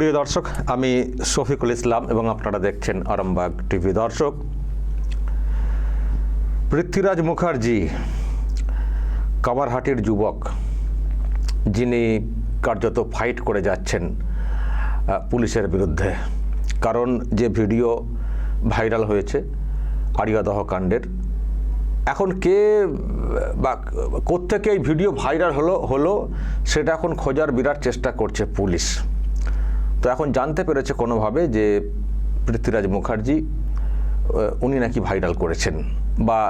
প্রিয় দর্শক, আমি শফিকুল ইসলাম এবং আপনারা দেখছেন আরামবাগ টিভি। দর্শক, পৃথ্বীরাজ মুখার্জি, কামারহাটির যুবক, যিনি কার্যত ফাইট করে যাচ্ছেন পুলিশের বিরুদ্ধে। কারণ যে ভিডিও ভাইরাল হয়েছে আরিয়াদহ কাণ্ডের, এখন কে, বা কোত্থেকে এই ভিডিও ভাইরাল হলো হলো, সেটা এখন খোঁজার বিরাট চেষ্টা করছে পুলিশ। তো এখন জানতে পেরেছে কোনোভাবে যে পৃথ্বীরাজ মুখার্জি উনি নাকি ভাইরাল করেছেন বা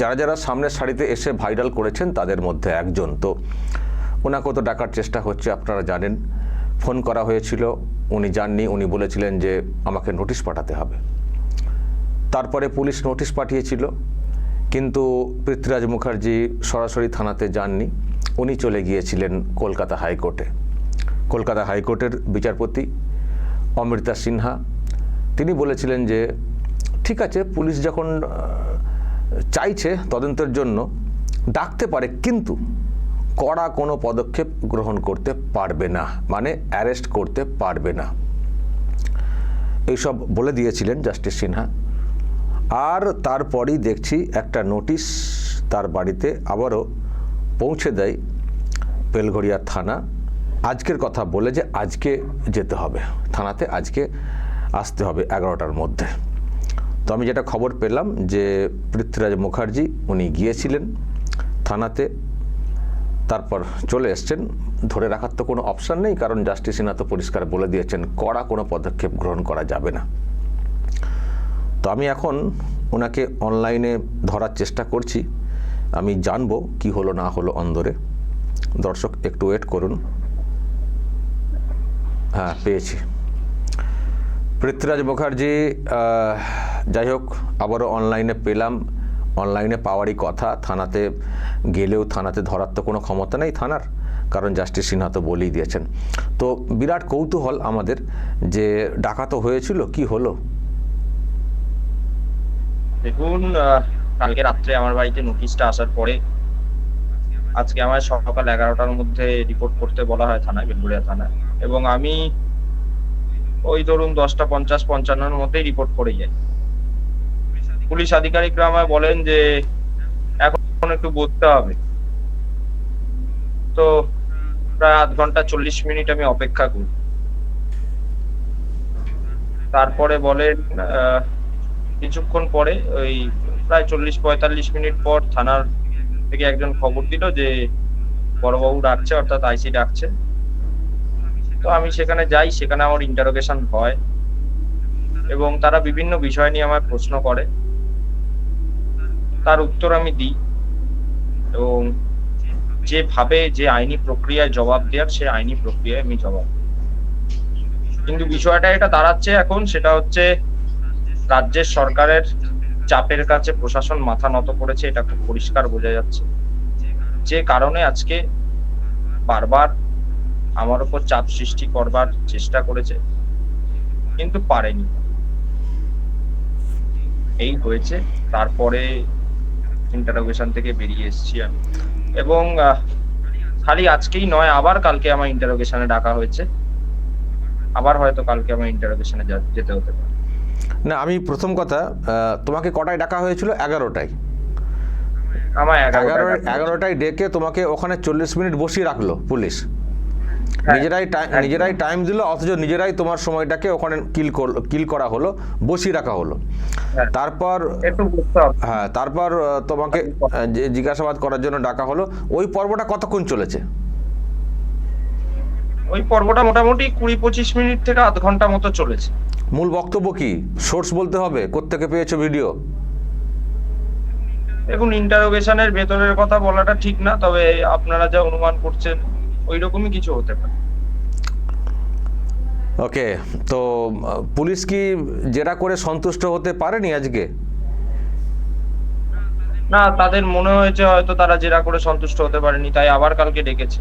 যারা যারা সামনের সারিতে এসে ভাইরাল করেছেন তাদের মধ্যে একজন। তো ওনাকেও তো ডাকার চেষ্টা হচ্ছে, আপনারা জানেন। ফোন করা হয়েছিল, উনি যাননি, উনি বলেছিলেন যে আমাকে নোটিশ পাঠাতে হবে। তারপরে পুলিশ নোটিশ পাঠিয়েছিল, কিন্তু পৃথ্বীরাজ মুখার্জি সরাসরি থানাতে যাননি। উনি চলে গিয়েছিলেন কলকাতা হাইকোর্টে। কলকাতা হাইকোর্টের বিচারপতি অমৃতা সিনহা। তিনি বলেছিলেন যে, ঠিক আছে, পুলিশ যখন চাইছে তদন্তের জন্য, ডাকতে পারে, কিন্তু কড়া কোনো পদক্ষেপ গ্রহণ করতে পারবে না মানে অ্যারেস্ট করতে পারবে না। এইসব বলে দিয়েছিলেন জাস্টিস সিনহা। আর তারপরই দেখছি একটা নোটিশ তার বাড়িতে আবারও পৌঁছে দেয় বেলঘড়িয়া থানা। আজকের কথা বলে যে আজকে যেতে হবে। থানাতে আজকে আসতে হবে এগারোটার মধ্যে। তো আমি যেটা খবর পেলাম যে পৃথ্বীরাজ মুখার্জি উনি গিয়েছিলেন থানাতে, তারপর চলে এসছেন। ধরে রাখার তো কোনো অপশান নেই, কারণ জাস্টিস সিনহা তো পরিষ্কার বলে দিয়েছেন, কড়া কোনো পদক্ষেপ গ্রহণ করা যাবে না। তো আমি এখন ওনাকে অনলাইনে ধরার চেষ্টা করছি। আমি জানব কি হলো না হলো অন্দরে। দর্শক, একটু ওয়েট করুন। হ্যাঁ পেয়েছি। পৃথ্বীরাজ মুখার্জি যাই হোক, আবারও অনলাইনে পেলাম। অনলাইনে পাওয়ারই কথা। থানাতে গেলেও থানাতে ধরার তো কোনো ক্ষমতা নেই থানার, কারণ জাস্টিস সিনহা তো বলেই দিয়েছেন। তো বিরাট কৌতূহল আমাদের যে ডাকা তো হয়েছিল, কি হলো? দেখুন কালকে রাত্রে আমার বাড়িতে নোটিশটা আসার পরে আজকে আমার সকাল এগারোটার মধ্যে রিপোর্ট করতে বলা হয় থানায়, বেলগুড়িয়া থানায়। এবং আমি ওই ধরুন দশটা পঞ্চাশ, পঞ্চান্নর মধ্যেই রিপোর্ট করে যাই। পুলিশ আধিকারিকরা আমায় বলেন যে, এখন একটু বসতে হবে। তো প্রায় আধ ঘণ্টা চল্লিশ মিনিট আমি অপেক্ষা করি। তারপরে বলেন কিছুক্ষণ পরে ওই প্রায় চল্লিশ, পঁয়তাল্লিশ মিনিট পর থানার থেকে একজন খবর দিল যে বড়বাবু ডাকছে, অর্থাৎ আইসি ডাকছে। তো আমি সেখানে যাই, সেখানে আমার ইন্টারোগেশন হয় এবং তারা বিভিন্ন বিষয় নিয়ে আমায় প্রশ্ন করে। তার উত্তর আমি দিই এবং যেভাবে যে আইনি প্রক্রিয়ায় জবাব দেওয়ার, সে আইনি প্রক্রিয়ায় আমি জবাব কিন্তু বিষয়টা এটা দাঁড়াচ্ছে এখন, সেটা হচ্ছে রাজ্যের সরকারের চাপের কাছে প্রশাসন মাথা নত করেছে, এটা খুব পরিষ্কার বোঝা যাচ্ছে। যে কারণে আজকে বারবার আমার উপর চাপ সৃষ্টি করবার চেষ্টা করেছে, কিন্তু পারেনি। এই হয়েছে, তারপরে ইন্টারোগেশন থেকে বেরিয়ে এসেছি আমি। এবং খালি আজকেই নয়, আবার কালকে আমার ইন্টারোগেশনে ডাকা হয়েছে। আবার হয়তো কালকে আমার ইন্টারোগেশনে যেতে হতে পারে। না আমি প্রথম কথা তোমাকে কটায় ডাকা হয়েছিল? এগারোটায়। এগারো এগারো এগারোটায় ডেকে তোমাকে ওখানে চল্লিশ মিনিট বসিয়ে রাখল পুলিশ। হ্যাঁ, নিজেরাই নিজেরাই টাইম দিল অথচ নিজেরাই তোমার সময়টাকে ওখানে কিল কিল করা হলো বসিয়ে রাখা হলো। হ্যাঁ। তারপর হ্যাঁ তারপর তোমাকে যে- জিজ্ঞাসাবাদ করার জন্য ডাকা হলো। ওই পর্বটা কতক্ষণ চলেছে? ওই পর্বটা মোটামুটি কুড়ি পঁচিশ মিনিট থেকে আধ ঘণ্টা মতো চলেছে। মূল বক্তব্য কি? সোর্স বলতে হবে কোত্থেকে পেয়েছ ভিডিও? দেখুন ইন্টারোগেশনের ভেতরের কথা বলাটা ঠিক না তবে আপনারা যা অনুমান করছেন ওই রকমই কিছু হতে পারে। ওকে তো পুলিশ কি জেরা করে সন্তুষ্ট হতে পারেনি আজকে? না তাদের মনে হয়েছে হয়তো তারা জেরা করে সন্তুষ্ট হতে পারেনি তাই আবার কালকে ডেকেছে।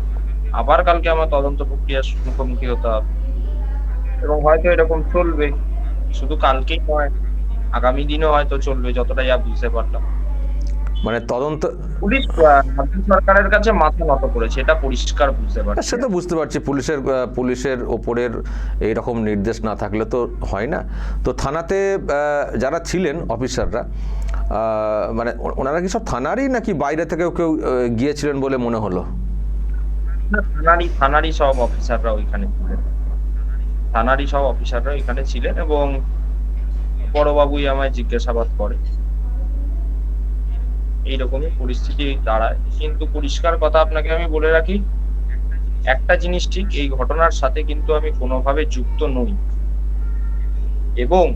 আবার কালকে আমার তদন্ত প্রক্রিয়ার মুখোমুখি হতে হবে। এবং হয়তো এরকম চলবে। শুধু কালকেই নয় আগামী দিনও হয়তো চলবে যতটা যা বুঝতে পারলাম। মানে তদন্ত পুলিশ সরকারের কাছে মাথা নত করেছে এটা পরিষ্কার বুঝতে পারছি। সে তো বুঝতে পারছি পুলিশের পুলিশের ওপরের এইরকম নির্দেশ না থাকলে তো হয় না। তো থানাতে আহ, যারা ছিলেন অফিসাররা আহ, মানে ওনারা কি সব থানারই নাকি বাইরে থেকেও কেউ গিয়েছিলেন বলে মনে হলো? সব ছিলেন। সব অফিসাররা ছিলেন এবং বড়বাবুই আমায় জিজ্ঞাসাবাদ করে। এইরকমই পরিস্থিতি দাঁড়ায়। কিন্তু পরিষ্কার কথা আপনাকে আমি বলে রাখি, একটা জিনিস ঠিক, এই ঘটনার সাথে কিন্তু আমি কোনোভাবে যুক্ত নই। এবং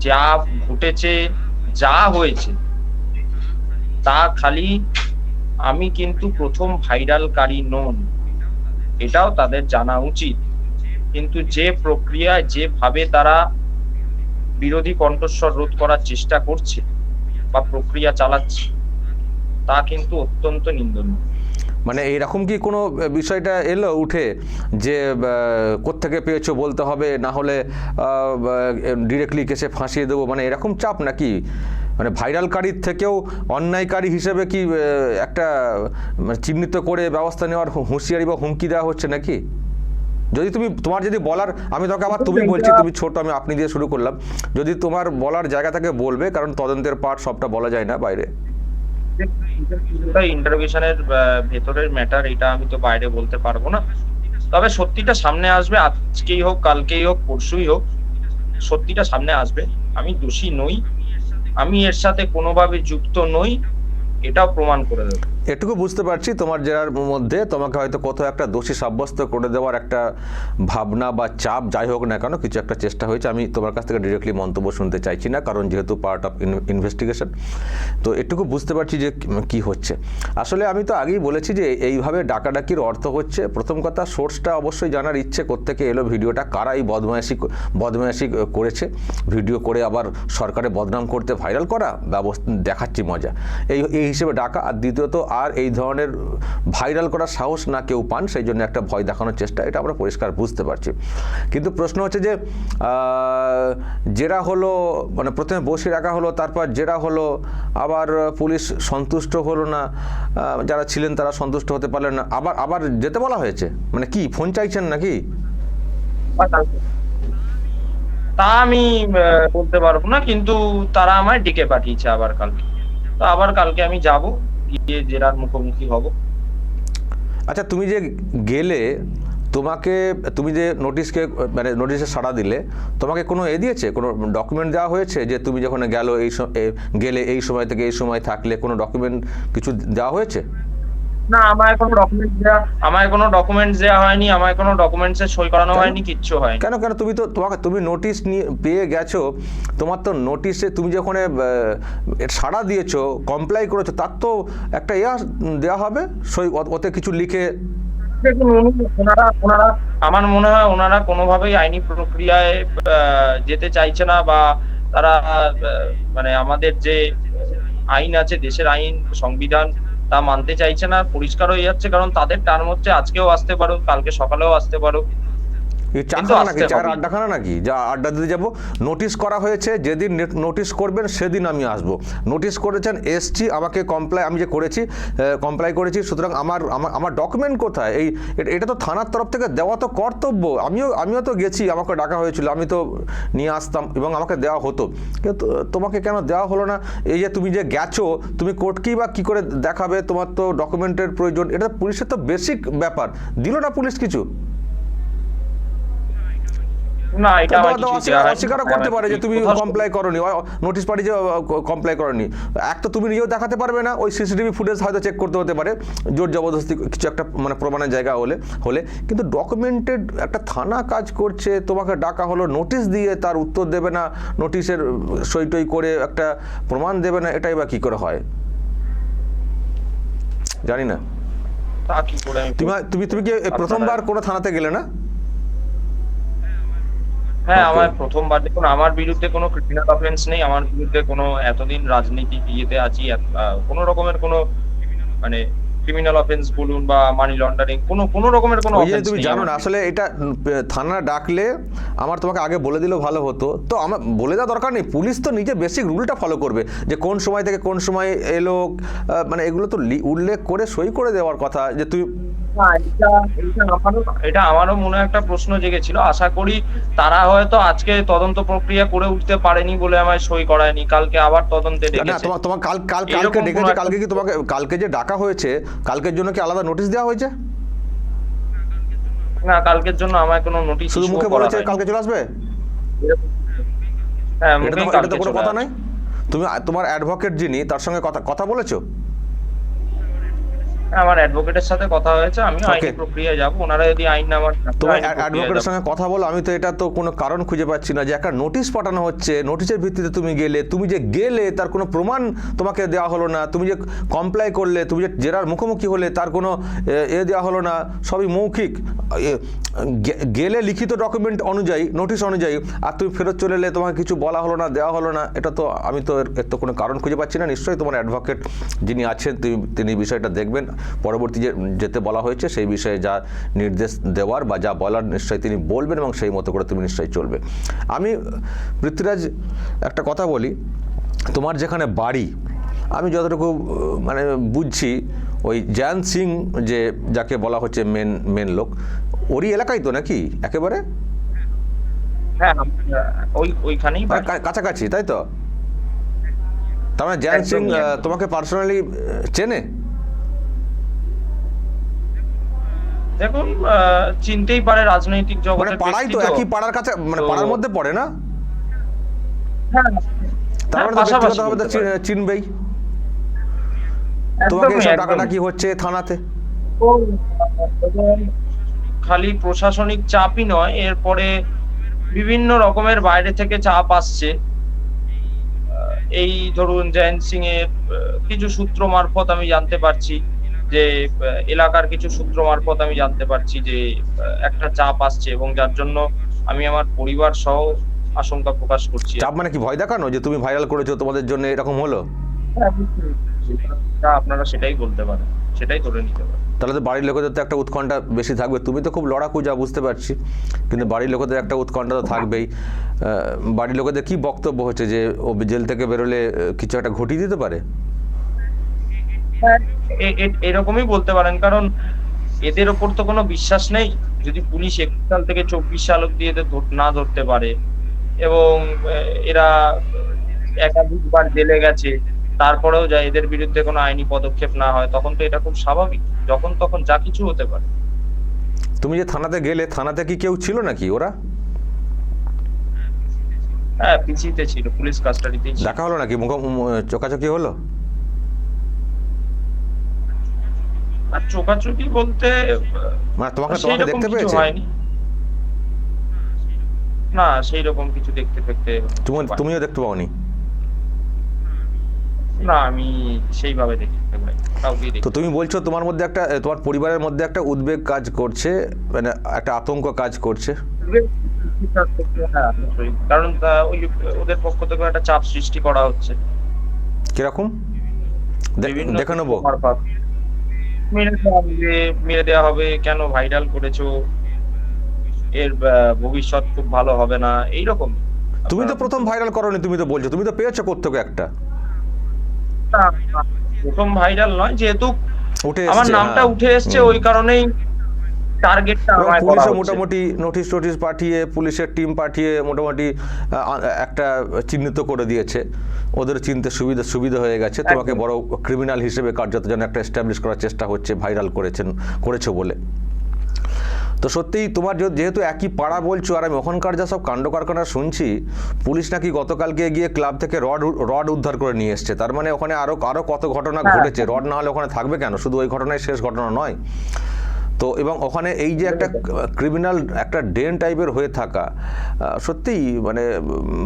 যা ঘটেছে, যা হয়েছে, তা খালি আমি কিন্তু প্রথম ভাইরালকারী নন। এটাও তাদের জানা উচিত। কিন্তু যে প্রক্রিয়া যেভাবে তারা বিরোধী কণ্ঠস্বর রোধ করার চেষ্টা করছে বা প্রক্রিয়া চালাচ্ছে, তা কিন্তু অত্যন্ত নিন্দনীয়। মানে এইরকম কি কোনো বিষয়টা এলো উঠে যে কোত্থেকে পেয়েছ বলতে হবে, না হলে ডিরেক্টলি কেসে ফাঁসিয়ে দেবো? মানে এরকম চাপ নাকি? মানে ভাইরালকারীর থেকেও অন্যায়কারী হিসেবে কি একটা মানে চিহ্নিত করে ব্যবস্থা নেওয়ার হুঁশিয়ারি বা হুমকি দেওয়া হচ্ছে নাকি? যদি তুমি তোমার যদি বলার আমি তোমাকে আবার তুমি বলছি তুমি ছোট আমি আপনি দিয়ে শুরু করলাম। যদি তোমার বলার জায়গা থেকে বলবে কারণ তদন্তের পার্ট সবটা বলা যায় না বাইরে। ইন্টারভিউশনের ভেতরের ম্যাটার এটা আমি তো বাইরে বলতে পারব না। তবে সত্যিটা সামনে আসবে আজকেই হোক কালকেই হোক পরশুই হোক সত্যিটা সামনে আসবে। আমি দোষী নই। আমি এর সাথে কোনোভাবে যুক্ত নই। এটাও প্রমাণ করে দেবো। এটুকু বুঝতে পারছি তোমার জেলার মধ্যে তোমাকে হয়তো কোথাও একটা দোষী সাব্যস্ত করে দেওয়ার একটা ভাবনা বা চাপ, যাই হোক না কেন, কিছু একটা চেষ্টা হয়েছে। আমি তোমার কাছ থেকে ডিরেক্টলি মন্তব্য শুনতে চাইছি না, কারণ যেহেতু পার্ট অফ ইনভেস্টিগেশন তো এটুকু বুঝতে পারছি যে কি হচ্ছে। আসলে আমি তো আগেই বলেছি যে এইভাবে ডাকাডাকির অর্থ হচ্ছে, প্রথম কথা সোর্সটা অবশ্যই জানার ইচ্ছে কোত্থেকে এলো, ভিডিওটা কারা এই বদমায়াসি বদমায়াসি করেছে। ভিডিও করে আবার সরকারে বদনাম করতে ভাইরাল করা, ব্যবস্থা দেখাচ্ছি মজা। এই এই হিসেবে ডাকা আর দ্বিতীয়ত আর এই ধরনের ভাইরাল করার সাহস না কেউ পান, সেই জন্য একটা ভয় দেখানোর চেষ্টা, এটা আমরা পরিষ্কার বুঝতে পারছি। কিন্তু প্রশ্ন হচ্ছে যে জেরা হলো মানে প্রথমে বসে রাখা হলো, তারপর জেরা হলো, আবার পুলিশ সন্তুষ্ট হলো না যারা ছিলেন তারা সন্তুষ্ট হতে পারলেন না, আবার আবার যেতে বলা হয়েছে? মানে কি, ফোন চাইছেন নাকি? তা আমি বলতে পারব না, কিন্তু তারা আমায় ডেকে পাঠিয়েছে আবার কালকে। তো আবার কালকে আমি যাব, গিয়ে জেরার মুখোমুখি হব। আচ্ছা তুমি যে গেলে, তোমাকে, তুমি যে নোটিশকে মানে নোটিশে সাড়া দিলে, তোমাকে কোনো এ দিয়েছে? কোনো ডকুমেন্ট দেওয়া হয়েছে যে তুমি যখন গেল এই গেলে এই সময় থেকে এই সময় থাকলে কোনো ডকুমেন্ট কিছু দেওয়া হয়েছে? না আমায় কোনো ডকুমেন্ট দেওয়া আমায় কোনো ডকুমেন্টস দেওয়া হয়নি আমায় কোনো ডকুমেন্টস সই করানো হয়নি কিচ্ছু হয়নি। কেন কেন? তুমি তো তোমাকে তুমি নোটিশ নিয়ে পেয়ে গেছো তোমার তো নোটিশে তুমি যখন সাড়া দিয়েছ কমপ্লাই করেছ তার তো একটা ইয়া দেওয়া হবে সই ওতে কিছু লিখে। দেখুন উনি- ওনারা ওনারা আমার মনে হয় ওনারা কোনোভাবেই আইনি প্রক্রিয়ায় যেতে চাইছে না বা তারা মানে আমাদের যে আইন আছে দেশের আইন সংবিধান তা মানতে চাইছে না, পরিষ্কার হয়ে যাচ্ছে, কারণ তাদের টার্ম হচ্ছে আজকেও আসতে পারো, কালকে সকালেও আসতে পারো। এই চা কিন্তু খাওয়া আসতে নাকি চার আড্ডাখানা নাকি? যা আড্ডা দিতে যাব। নোটিশ করা হয়েছে যেদিন নোটিশ করবেন সেদিন আমি আসব। নোটিশ করেছেন এসছি আমাকে কমপ্লাই আমি যে করেছি কমপ্লাই করেছি সুতরাং আমার আমার ডকুমেন্ট কোথায়? এই এটা- এটা তো থানার তরফ থেকে দেওয়া তো কর্তব্য। আমিও আমিও তো গেছি আমাকে ডাকা হয়েছিল আমি তো নিয়ে আসতাম এবং আমাকে দেওয়া হতো। কিন্তু তোমাকে কেন দেওয়া হলো না? এই যে তুমি যে গেছো তুমি কোর্টকেই বা কী করে দেখাবে? তোমার তো ডকুমেন্টের প্রয়োজন। এটা পুলিশের তো বেসিক ব্যাপার। দিল না পুলিশ কিছু? না এটা আমার কিছু অস্বীকার করতে পারে যে তুমি কমপ্লাই করনি। নোটিশ পাঠিয়ে যে কমপ্লাই করনি। এক তো তুমি নিজেও দেখাতে পারবে না ওই সিসিটিভি ফুটেজ হয়তো চেক করতে হতে পারে। জোর জবরদস্তি কিছু একটা মানে প্রমাণের জায়গা হলে হলে। কিন্তু ডকুমেন্টেড একটা থানা কাজ করছে তোমাকে ডাকা হলো নোটিশ দিয়ে তার উত্তর দেবে না নোটিশের সই টই করে একটা প্রমাণ দেবে না এটাই বা কী করে হয়? জানি না। তুমি তুমি কি প্রথমবার কোনো থানাতে গেলে না? হ্যাঁ. আমার প্রথমবার দেখুন আমার বিরুদ্ধে কোনো ক্রিমিনাল অফেন্স নেই আমার বিরুদ্ধে কোনো এতদিন রাজনীতি ইয়েতে আছি কোনো রকমের কোনো মানে ক্রিমিনাল অফেন্স বলুন বা মানি লন্ডারিং কোনো কোনো রকমের কোনো যে তুমি জানো না আসলে এটা থানা ডাকলে আমার তোমাকে আগে বলে দিলেও ভালো হতো তো আমার বলে দেওয়া দরকার নেই পুলিশ তো নিজে বেসিক রুলটা ফলো করবে যে কোন সময় থেকে কোন সময় এলো মানে এগুলো তো উল্লেখ করে সই করে দেওয়ার কথা যে তুই এটা আমারও মনে একটা প্রশ্ন জেগেছিল। আশা করি তারা হয়তো আজকে তদন্ত প্রক্রিয়া করে উঠতে পারেনি বলে আমায় সই করায়নি। কালকে আবার তদন্তে ডেকেছে। তোমার কাল কাল কালকে ডেকেছে কালকে কি তোমাকে কালকে যে ডাকা হয়েছে কালকের জন্য কি আলাদা নোটিশ দেওয়া হয়েছে? না কালকের জন্য আমায় কোনো নোটিশ শুধু মুখে বলেছে কালকে চলে আসবে? হ্যাঁ তো কালকে চলে আসবে। তুমি তোমার অ্যাডভোকেট যিনি তার সঙ্গে কথা কথা বলেছ? আমার অ্যাডভোকেটের সাথে কথা হয়েছে আমি আইনি প্রক্রিয়ায় যাব। ওনারা যদি আইন নামার তোমার অ্যাডভোকেটের সঙ্গে কথা বলো আমি তো এটা তো কোনো কারণ খুঁজে পাচ্ছি না যে একটা নোটিশ পাঠানো হচ্ছে নোটিশের ভিত্তিতে তুমি গেলে তুমি যে গেলে তার কোনো প্রমাণ তোমাকে দেওয়া হলো না তুমি যে কমপ্লাই করলে তুমি যে জেরার মুখোমুখি হলে তার কোনো এ, দেওয়া হলো না সবই মৌখিক। গেলে লিখিত ডকুমেন্ট অনুযায়ী নোটিশ অনুযায়ী, আর তুমি ফেরত চলে এলে তোমাকে কিছু বলা হলো না, দেওয়া হলো না, এটা তো আমি তো এর তো কোনো কারণ খুঁজে পাচ্ছি না। নিশ্চয়ই তোমার অ্যাডভোকেট যিনি আছেন, তিনি তিনি বিষয়টা দেখবেন। পরবর্তী যে, যেতে বলা হয়েছে, সেই বিষয়ে যা নির্দেশ দেওয়ার বা যা বলার নিশ্চয়ই তিনি বলবেন এবং সেই মতো করে তুমি নিশ্চয়ই চলবে। আমি পৃথ্বীরাজ, একটা কথা বলি। তোমার যেখানে বাড়ি, আমি যতটুকু মানে বুঝছি ওই জয়ন্ত সিং যে যাকে বলা হচ্ছে মেন মেন লোক ওরই এলাকায় তো নাকি? একেবারে? হ্যাঁ ওই ওইখানেই মানে বাড়ি। কা- কাছাকাছি তাই তো? তার মানে সিং। তোমাকে পার্সোনালি চেনে? দেখুন চিনতেই পারে রাজনৈতিক মানে জগতের পাড়াই তো একই পাড়ার কাছে মানে পাড়ার মধ্যে পড়ে না? হ্যাঁ, তার হ্যাঁ, মানে পারেন। চিনবেই। তোমাকে এসব। ডাকাডাকি হচ্ছে থানাতে? খালি প্রশাসনিক চাপই নয় এরপরে বিভিন্ন রকমের বাইরে থেকে চাপ আসছে। এই ধরুন জয়ন্ত সিং এর কিছু সূত্র মারফত আমি জানতে পারছি যে এলাকার কিছু সূত্র মারফত আমি জানতে পারছি যে একটা চাপ আসছে এবং যার জন্য আমি আমার পরিবার সহ আশঙ্কা প্রকাশ করছি। চাপ মানে কি ভয় দেখানো যে তুমি ভাইরাল করেছ তোমাদের জন্য এরকম হলো? তা আপনারা সেটাই বলতে পারেন সেটাই ধরে নিতে পারেন। তাহলে তো বাড়ির লোকেদের তো একটা উৎকণ্ঠা বেশি থাকবে। তুমি তো খুব লড়াকু যা বুঝতে পারছি কিন্তু বাড়ির লোকেদের একটা উৎকণ্ঠা তো থাকবেই। বাড়ির লোকেদের কি বক্তব্য হচ্ছে যে ও জেল থেকে বেরোলে কিছু একটা ঘটিয়ে দিতে পারে? এরকমই বলতে পারেন কারণ এদের ওপর তো কোনো বিশ্বাস নেই। যদি পুলিশ একুশ সাল থেকে চব্বিশ সাল অব্দি এদের না ধরতে পারে এবং এরা একাধিকবার জেলে গেছে তারপরেও যা এদের বিরুদ্ধে কোনো আইনি পদক্ষেপ না হয় তখন তো এটা খুব স্বাভাবিক। যখন তখন যা কিছু হতে পারে। তুমি যে থানাতে গেলে থানাতে কি কেউ ছিল নাকি ওরা? হ্যাঁ পিছিতে ছিল পুলিশ কাস্টাডিতেই ছিল। দেখা হলো নাকি? মুখ চোখাচোখি হলো? আর চোখাচোখি বলতে মানে তোমাকে তোমাকে দেখতে পেয়েছে? হয়নি। না সেই রকম কিছু দেখতে পেতে তুমি। তুমিও দেখতে পাওনি? না আমি সেইভাবে দেখি তো তুমি বলছো তোমার মধ্যে একটা তোমার পরিবারের মধ্যে একটা উদ্বেগ কাজ করছে মানে একটা আতঙ্ক কাজ করছে? হ্যাঁ, কারণ ওই ওদের পক্ষ থেকে একটা চাপ সৃষ্টি করা হচ্ছে। কীরকম? দেখে নেব। মেরে দেওয়া হবে কেন ভাইরাল করেছ? এর ভবিষ্যৎ খুব ভালো হবে না এইরকম। তুমি তো প্রথম ভাইরাল করনি তুমি তো বলছো তুমি তো পেয়েছ কোত্থেকে একটা? প্রথম ভাইরাল নয় যেহেতু আমার নামটা হ্যাঁ। উঠে এসছে ওই কারণেই টার্গেটটা পুলিশও মোটামুটি নোটিশ টোটিশ পাঠিয়ে পুলিশের টিম পাঠিয়ে মোটামুটি একটা চিহ্নিত করে দিয়েছে। ওদের চিনতে সুবিধা সুবিধা হয়ে গেছে। তোমাকে বড় ক্রিমিনাল হিসেবে কার্যত যেন একটা এস্টাবলিশ করার চেষ্টা হচ্ছে ভাইরাল করেছেন করেছ বলে। তো সত্যিই তোমার যেহেতু একই পাড়া বলছো আর আমি ওখানকার যা সব কাণ্ড কারখানা শুনছি পুলিশ নাকি গতকালকে গিয়ে ক্লাব থেকে রড রড উদ্ধার করে নিয়ে এসছে। তার মানে ওখানে আরও আরও কত ঘটনা হ্যাঁ। ঘটেছে? রড না হলে ওখানে থাকবে কেন? শুধু ওই ঘটনায় শেষ ঘটনা নয়। তো এবং ওখানে এই যে একটা ক্রিমিনাল একটা ডেন টাইপের হয়ে থাকা সত্যিই মানে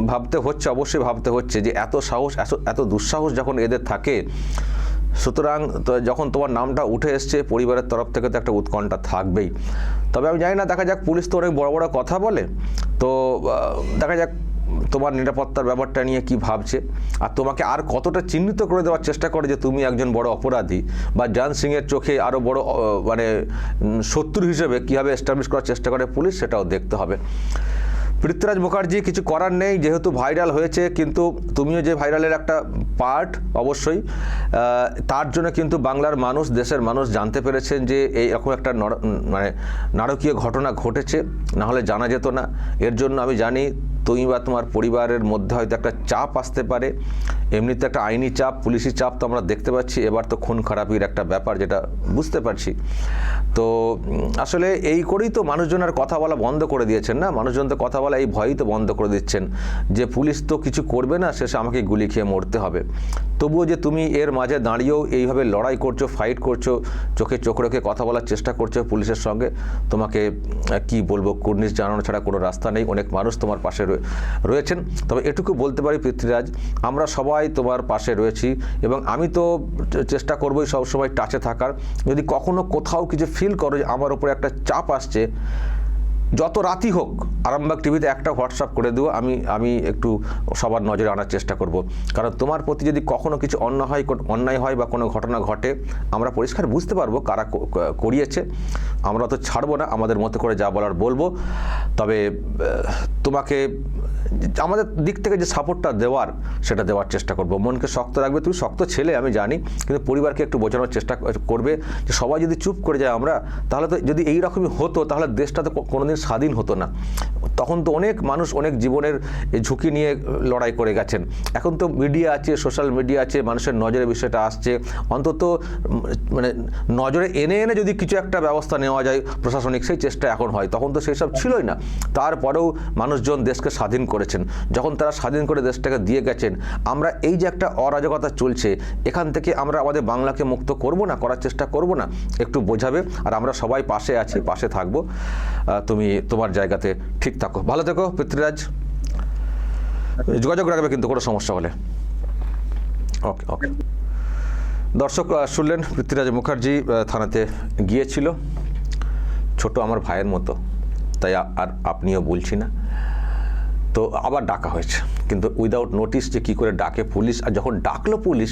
ভাবতে হচ্ছে অবশ্যই ভাবতে হচ্ছে যে এত সাহস এত এত দুঃসাহস যখন এদের থাকে সুতরাং যখন তোমার নামটা উঠে এসছে, পরিবারের তরফ থেকে তো একটা উৎকণ্ঠা থাকবেই। তবে আমি জানি না, দেখা যাক পুলিশ তো অনেক বড় বড় কথা বলে। তো দেখা যাক তোমার নিরাপত্তার ব্যাপারটা নিয়ে কি ভাবছে। আর তোমাকে আর কতটা চিহ্নিত করে দেওয়ার চেষ্টা করে যে তুমি একজন বড় অপরাধী বা জান সিংয়ের চোখে আরও বড় মানে শত্রু হিসেবে কীভাবে এস্টাবলিশ করার চেষ্টা করে পুলিশ, সেটাও দেখতে হবে। পৃথ্বীরাজ মুখার্জি, কিছু করার নেই, যেহেতু ভাইরাল হয়েছে, কিন্তু তুমিও যে ভাইরালের একটা পার্ট অবশ্যই তার জন্য কিন্তু বাংলার মানুষ, দেশের মানুষ জানতে পেরেছেন যে এই এরকম একটা মানে নাটকীয় ঘটনা ঘটেছে, নাহলে জানা যেত না। এর জন্য আমি জানি তুমি বা তোমার পরিবারের মধ্যে হয়তো একটা চাপ আসতে পারে। এমনিতে একটা আইনি চাপ, পুলিশি চাপ তো আমরা দেখতে পাচ্ছি। এবার তো খুন খারাপির একটা ব্যাপার যেটা বুঝতে পারছি। তো আসলে এই করেই তো মানুষজন আর কথা বলা বন্ধ করে দিয়েছেন না? মানুষজন তো কথা বলা এই ভয়ই তো বন্ধ করে দিচ্ছেন যে পুলিশ তো কিছু করবে না, শেষে আমাকে গুলি খেয়ে মরতে হবে। তবুও যে তুমি এর মাঝে দাঁড়িয়েও এইভাবে লড়াই করছ ফাইট করছ, চোখে চোখ রেখে কথা বলার চেষ্টা করছ পুলিশের সঙ্গে, তোমাকে কি বলব? কুর্নিশ জানানো ছাড়া কোনো রাস্তা নেই। অনেক মানুষ তোমার পাশে রয়েছেন। তবে এটুকু বলতে পারি পৃথ্বীরাজ, আমরা সবাই তোমার পাশে রয়েছি এবং আমি তো চেষ্টা করবোই সবসময় টাচে থাকার। যদি কখনো কোথাও কিছু ফিল করো যে আমার উপরে একটা চাপ আসছে যত রাতই হোক, আরামবাগ টিভিতে একটা হোয়াটসঅ্যাপ করে দেবো আমি আমি একটু সবার নজরে আনার চেষ্টা করব। কারণ তোমার প্রতি যদি কখনও কিছু অন্য হয় অন্যায় হয় বা কোনো ঘটনা ঘটে, আমরা পরিষ্কার বুঝতে পারব কারা করিয়েছে। আমরা তো ছাড়বো না, আমাদের মতো করে যা বলার বলব। তবে তোমাকে, আমাদের দিক থেকে যে সাপোর্টটা দেওয়ার, সেটা দেওয়ার চেষ্টা করব। মনকে শক্ত রাখবে, তুমি শক্ত ছেলে, আমি জানি, কিন্তু পরিবারকে একটু বোঝানোর চেষ্টা করবে যে সবাই যদি চুপ করে যায় আমরা, তাহলে তো যদি এই রকমই হতো, তাহলে দেশটা তো কোনোদিন স্বাধীন হতো না। তখন তো অনেক মানুষ অনেক জীবনের ঝুঁকি নিয়ে লড়াই করে গেছেন। এখন তো মিডিয়া আছে, সোশ্যাল মিডিয়া আছে, মানুষের নজরে বিষয়টা আসছে। অন্তত মানে নজরে এনে এনে যদি কিছু একটা ব্যবস্থা নেওয়া যায়, প্রশাসনিক সেই চেষ্টা এখন হয়। তখন তো সেই সব ছিলই না। তারপরেও মানুষজন দেশকে স্বাধীন করেছেন। যখন তারা স্বাধীন করে দেশটাকে দিয়ে গেছেন, আমরা এই যে একটা অরাজকতা চলছে, এখান থেকে আমরা আমাদের বাংলাকে মুক্ত করব না, করার চেষ্টা করব না, একটু বোঝাবে। আর আমরা সবাই পাশে আছি, পাশে থাকব। তুমি তোমার জায়গাতে ঠিক থাকো। ভালো থেকো, পৃথ্বীরাজ। যোগাযোগ রাখবে কিন্তু, কোনো সমস্যা হলে। ওকে ওকে দর্শক শুনলেন, পৃথ্বীরাজ মুখার্জি থানাতে গিয়েছিল। ছোট আমার ভাইয়ের মতো। তাই আর আপনিও বলছি না। তো আবার ডাকা হয়েছে। কিন্তু উইদাউট নোটিস যে কী করে ডাকে পুলিশ, আর যখন ডাকলো পুলিশ,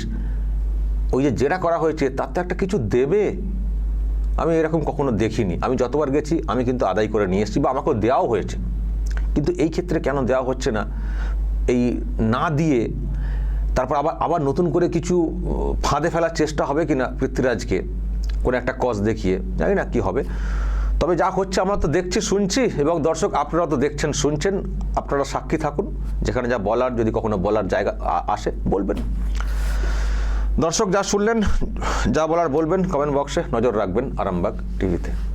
ওই যে জেরা করা হয়েছে তার তো একটা কিছু দেবে? আমি এরকম কখনো দেখিনি। আমি যতবার গেছি, আমি কিন্তু আদায় করে নিয়ে এসেছি বা আমাকেও দেওয়াও হয়েছে। কিন্তু এই ক্ষেত্রে কেন দেওয়া হচ্ছে না? এই না দিয়ে তারপর আবার আবার নতুন করে কিছু ফাঁদে ফেলার চেষ্টা হবে কি না পৃথ্বীরাজকে? কোনো একটা কজ দেখিয়ে। জানি না কি হবে। তবে যা হচ্ছে, আমরা তো দেখছি, শুনছি এবং দর্শক আপনারা তো দেখছেন, শুনছেন। আপনারা সাক্ষী থাকুন। যেখানে যা বলার, যদি কখনো বলার জায়গা আসে, বলবেন। দর্শক যা শুনলেন যা বলার বলবেন কমেন্ট বক্সে নজর রাখবেন আরামবাগ টিভিতে